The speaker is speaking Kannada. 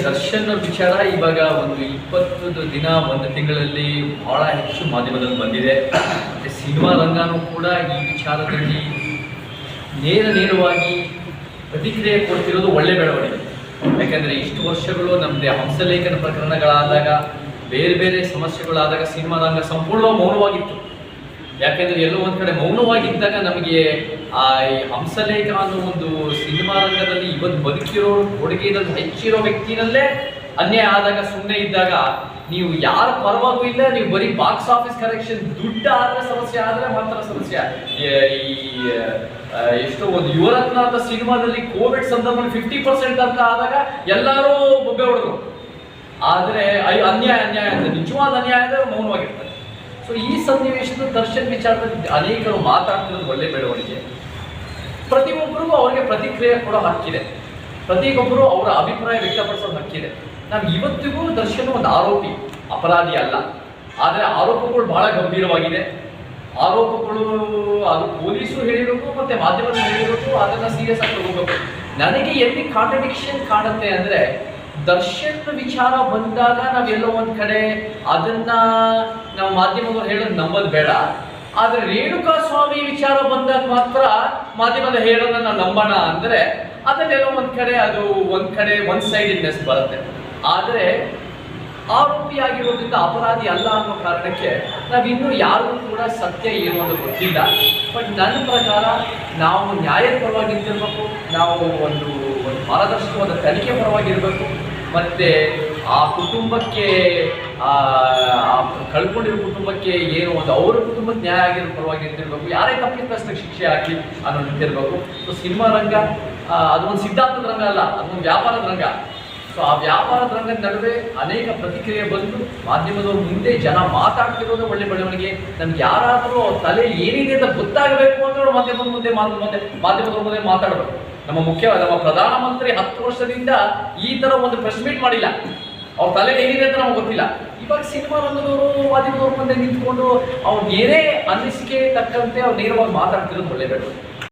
ದರ್ಶನ್ ವಿಚಾರ ಇವಾಗ ಒಂದು ಇಪ್ಪತ್ತು ದಿನ, ಒಂದು ತಿಂಗಳಲ್ಲಿ ಬಹಳ ಹೆಚ್ಚು ಮಾಧ್ಯಮದಲ್ಲಿ ಬಂದಿದೆ. ಮತ್ತೆ ಸಿನಿಮಾ ರಂಗನೂ ಕೂಡ ಈ ವಿಚಾರದಲ್ಲಿ ನೇರ ನೇರವಾಗಿ ಪ್ರತಿಕ್ರಿಯೆ ಕೊಡ್ತಿರೋದು ಒಳ್ಳೆ ಬೆಳವಣಿಗೆ. ಯಾಕೆಂದರೆ ಇಷ್ಟು ವರ್ಷಗಳು ನಮ್ಮದೇ ಹಂಸಲೇಖನ ಪ್ರಕರಣಗಳಾದಾಗ, ಬೇರೆ ಬೇರೆ ಸಮಸ್ಯೆಗಳಾದಾಗ ಸಿನಿಮಾ ರಂಗ ಸಂಪೂರ್ಣ ಮೌನವಾಗಿತ್ತು. ಯಾಕೆಂದ್ರೆ ಎಲ್ಲೋ ಒಂದ್ ಕಡೆ ಮೌನವಾಗಿದ್ದಾಗ ನಮಗೆ ಆ ಹಂಸಲೇಖ ಅನ್ನೋ ಒಂದು ಸಿನಿಮಾ ರಂಗದಲ್ಲಿ ಇವತ್ತು ಬದುಕಿರೋ ಕೊಡುಗೆನಲ್ಲಿ ಹೆಚ್ಚಿರೋ ವ್ಯಕ್ತಿನಲ್ಲೇ ಅನ್ಯಾಯ ಆದಾಗ ಸುಮ್ಮನೆ ಇದ್ದಾಗ ನೀವು ಯಾರ ಪರವಾಗೂ ಇಲ್ಲ, ನೀವು ಬರೀ ಬಾಕ್ಸ್ ಆಫೀಸ್ ಕರೆಕ್ಷನ್ ದುಡ್ಡು ಆದ್ರೆ ಸಮಸ್ಯೆ, ಆದ್ರೆ ಮಾತ್ರ ಸಮಸ್ಯೆ. ಈ- ಎಷ್ಟೋ ಒಂದು ಯುವರತ್ನ ಅಂತ ಸಿನಿಮಾದಲ್ಲಿ ಕೋವಿಡ್ ಸಂದರ್ಭದಲ್ಲಿ ಫಿಫ್ಟಿ ಪರ್ಸೆಂಟ್ ಅಂತ ಆದಾಗ ಎಲ್ಲರೂ ಬೊಬ್ಬೆ ಹೊಡೆದ್ರು. ಆದ್ರೆ ಅನ್ಯಾಯ ಅನ್ಯಾಯ ಅಂತ, ನಿಜವಾದ ಅನ್ಯಾಯ ಅಂದ್ರೆ ಮೌನವಾಗಿರ್ತಾರೆ. ಸೊ ಈ ಸನ್ನಿವೇಶದ ದರ್ಶನ್ ವಿಚಾರದಲ್ಲಿ ಅನೇಕರು ಮಾತಾಡ್ತಿರೋದು ಒಳ್ಳೆ ಬೆಳವಣಿಗೆ. ಪ್ರತಿಯೊಬ್ಬರಿಗೂ ಅವರಿಗೆ ಪ್ರತಿಕ್ರಿಯೆ ಕೂಡ ಹಕ್ಕಿದೆ ಪ್ರತಿಯೊಬ್ಬರು ಅವರ ಅಭಿಪ್ರಾಯ ವ್ಯಕ್ತಪಡಿಸೋದು ಹಕ್ಕಿದೆ ನಾವು ಇವತ್ತಿಗೂ ದರ್ಶನ್ ಒಂದು ಆರೋಪಿ, ಅಪರಾಧಿ ಅಲ್ಲ. ಆದರೆ ಆರೋಪಗಳು ಬಹಳ ಗಂಭೀರವಾಗಿದೆ. ಆರೋಪಗಳು ಅದು ಪೊಲೀಸರು ಹೇಳಿರೋದು ಮತ್ತೆ ಮಾಧ್ಯಮದಲ್ಲಿ ಹೇಳಿರೋದು ಅದನ್ನು ಸೀರಿಯಸ್ ಆಗಿ ಹೋಗಬೇಕು ನನಗೆ ಎಲ್ಲಿ ಕಾಂಟ್ರಡಿಕ್ಷನ್ ಕಾಣುತ್ತೆ ಅಂದ್ರೆ ದರ್ಶನ್ ವಿಚಾರ ಬಂದಾಗ ನಾವೆಲ್ಲೋ ಒಂದು ಕಡೆ ಅದನ್ನ ನಾವು ಮಾಧ್ಯಮದವ್ರು ಹೇಳೋದು ನಂಬೋದು ಬೇಡ. ಆದರೆ ರೇಣುಕಾ ಸ್ವಾಮಿ ವಿಚಾರ ಬಂದಾಗ ಮಾತ್ರ ಮಾಧ್ಯಮದ ಹೇಳೋದನ್ನ ನಂಬೋಣ ಅಂದ್ರೆ ಅದನ್ನೆಲ್ಲೋ ಒಂದು ಕಡೆ ಅದು ಒಂದು ಕಡೆ ಸೈಡ್ ಸೈಡೆಡ್ನೆಸ್ ಬರುತ್ತೆ. ಆದ್ರೆ ಆರೋಪಿಯಾಗಿರೋದ್ರಿಂದ ಅಪರಾಧಿ ಅಲ್ಲ ಅನ್ನೋ ಕಾರಣಕ್ಕೆ ನಾವಿನ್ನೂ ಯಾರಿಗೂ ಕೂಡ ಸತ್ಯ ಏನು ಅಂತ ಗೊತ್ತಿಲ್ಲ. ಬಟ್ ನನ್ನ ಪ್ರಕಾರ ನಾವು ನ್ಯಾಯದ ಪರವಾಗಿ ನಾವು ಒಂದು ಒಂದು ಪಾರದರ್ಶಕವಾದ ತನಿಖೆ ಪರವಾಗಿರಬೇಕು, ಮತ್ತು ಆ ಕುಟುಂಬಕ್ಕೆ ಕಳ್ಕೊಂಡಿರೋ ಕುಟುಂಬಕ್ಕೆ ಏನು ಒಂದು ಅವರ ಕುಟುಂಬದ ನ್ಯಾಯ ಆಗಿರೋ ಪರವಾಗಿ ನಿಂತಿರ್ಬೇಕು ಯಾರೇ ತಪ್ಪಿತಸ್ಥಕ್ಕೆ ಶಿಕ್ಷೆ ಆಗಲಿ ಅನ್ನೋ ನಿಂತಿರ್ಬೇಕು ಸೊ ಸಿನಿಮಾ ರಂಗ ಅದೊಂದು ಸಿದ್ಧಾಂತದ ರಂಗ ಅಲ್ಲ ಅದೊಂದು ವ್ಯಾಪಾರದ ರಂಗ. ಸೊ ಆ ವ್ಯಾಪಾರದ ರಂಗದ ನಡುವೆ ಅನೇಕ ಪ್ರತಿಕ್ರಿಯೆ ಬಂದು ಮಾಧ್ಯಮದವ್ರ ಮುಂದೆ ಜನ ಮಾತಾಡ್ತಿರೋದು ಒಳ್ಳೆ ಬೆಳವಣಿಗೆ. ನಮ್ಗೆ ಯಾರಾದರೂ ಅವ್ರ ತಲೆ ಏನಿದೆ ಅಂತ ಗೊತ್ತಾಗಬೇಕು ಅಂದ್ರೆ ಮಾಧ್ಯಮದ ಮುಂದೆ ಮಾತು ಮುಂದೆ ಮಾಧ್ಯಮದವ್ರ ಮುಂದೆ ಮಾತಾಡಬೇಕು. ನಮ್ಮ ಮುಖ್ಯ ನಮ್ಮ ಪ್ರಧಾನಮಂತ್ರಿ ಹತ್ತು ವರ್ಷದಿಂದ ಈ ತರ ಒಂದು ಪ್ರೆಸ್ ಮೀಟ್ ಮಾಡಿಲ್ಲ. ಅವ್ರ ತಲೆ ಏನಿದೆ ಅಂತ ನಮ್ಗೆ ಗೊತ್ತಿಲ್ಲ. ಇವಾಗ ಸಿನಿಮಾ ರಂಗದವರು, ಮಾಧ್ಯಮದವ್ರ ಮುಂದೆ ನಿಂತ್ಕೊಂಡು ಅವ್ರ ಏನೇ ಅನಿಸಿಕೆ ತಕ್ಕಂತೆ ಅವ್ರು ನೇರವಾಗಿ ಮಾತಾಡ್ತಿರೋದು ಒಳ್ಳೆ ಬೆಳವಣಿಗೆ